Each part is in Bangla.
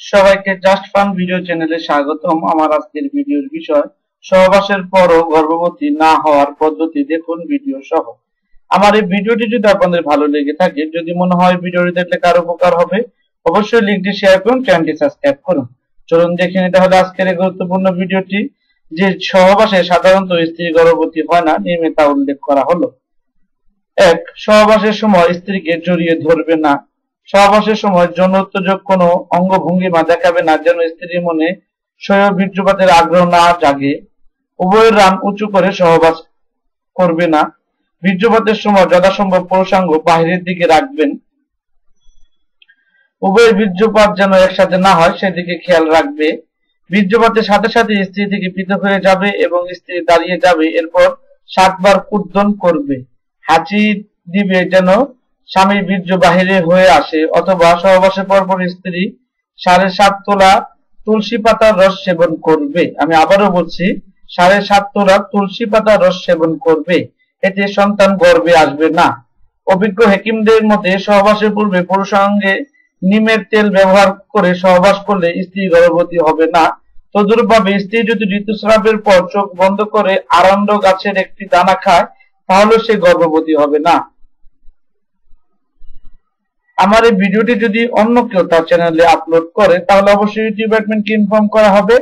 সবাইকে জাস্ট ফান ভিডিও চ্যানেলে স্বাগতম। আমার আজকের ভিডিওর বিষয়, সহবাসের পরও গর্ভবতী না হওয়ার পদ্ধতি দেখুন ভিডিও সহ। আমার এই ভিডিওটি যদি আপনাদের ভালো লেগে থাকে, যদি মনে হয় ভিডিওটি দেখলে কারও উপকার হবে, অবশ্যই লিঙ্কটি শেয়ার করুন, চ্যানেলটি সাবস্ক্রাইব করুন। চলুন দেখে নিতে হলে আজকের এই গুরুত্বপূর্ণ ভিডিওটি, যে সহবাসে সাধারণত স্ত্রী গর্ভবতী হয় না নিয়মে তা উল্লেখ করা হলো। এক, সহবাসের সময় স্ত্রীকে জড়িয়ে ধরবে না। সহবাসের সময় যৌন উত্তেজক কোনো অঙ্গভঙ্গিমা দেখাবে না যেন স্ত্রীর মনে স্বয়ং বীর্যপাতের আগ্রহ না জাগে। উভয়ের রান উঁচু করে সহবাস করবে না। বীর্যপাতের সময় যথাসম্ভব পুরুষাঙ্গ বাহিরের দিকে রাখবেন। উভয়ের বীর্যপাত যেন একসাথে না হয়, সেদিকে খেয়াল রাখবে। বীর্যপাতের সাথে সাথে স্ত্রী থেকে পৃথক হয়ে যাবে এবং স্ত্রী দাঁড়িয়ে যাবে, এরপর সাতবার কুদ্দন করবে। হাঁচি দিবে যেন স্বামীর বীর্য বাহিরে হয়ে আসে, অথবা সহবাসের পরপর স্ত্রী সাড়ে সাত তোলা তুলসী পাতার রস সেবন করবে। আমি আবারও বলছি, সাড়ে সাত তোলা তুলসী পাতার রস সেবন করবে। এতে সন্তান গর্ভে আসবে না। অভিজ্ঞ হেকিমদের মতে, সহবাসের পূর্বে পুরুষাঙ্গে নিমের তেল ব্যবহার করে সহবাস করলে স্ত্রী গর্ভবতী হবে না। তদুরভাবে স্ত্রী যদি ঋতুস্রাবের পর চোখ বন্ধ করে আরণ্ড গাছের একটি দানা খায়, তাহলে সে গর্ভবতী হবে না। আমার এই ভিডিওটি যদি অন্য কেউ তার চ্যানেলে আপলোড করে, তাহলে অবশ্যই ইউটিউব অ্যাডমিনকে ইনফর্ম করা হবে।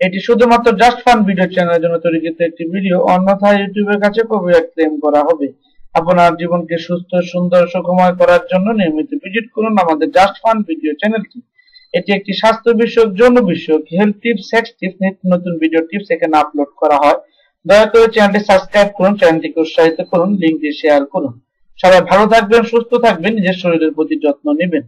এটি শুধুমাত্র জাস্ট ফান ভিডিও চ্যানেলের জন্য তৈরিকৃত একটি ভিডিও অন্যথায় ইউটিউবের কাছে কপিরাইট ক্লেম করা হবে। আপনার জীবনকে সুস্থ, সুন্দর, সুখময় করার জন্য নিয়মিত ভিজিট করুন আমাদের জাস্ট ফান ভিডিও চ্যানেলটি এটি একটি স্বাস্থ্য বিষয়ক, যৌন বিষয়ক হেলথ টিপস সেক্স টিপস নিত্য নতুন ভিডিও টিপস এখানে আপলোড করা হয়। দয়া করে চ্যানেলটি সাবস্ক্রাইব করুন চ্যানেলটিকে উৎসাহিত করুন লিঙ্কটি শেয়ার করুন। সবাই ভালো থাকবেন সুস্থ থাকবেন নিজের শরীরের প্রতি যত্ন নেবেন।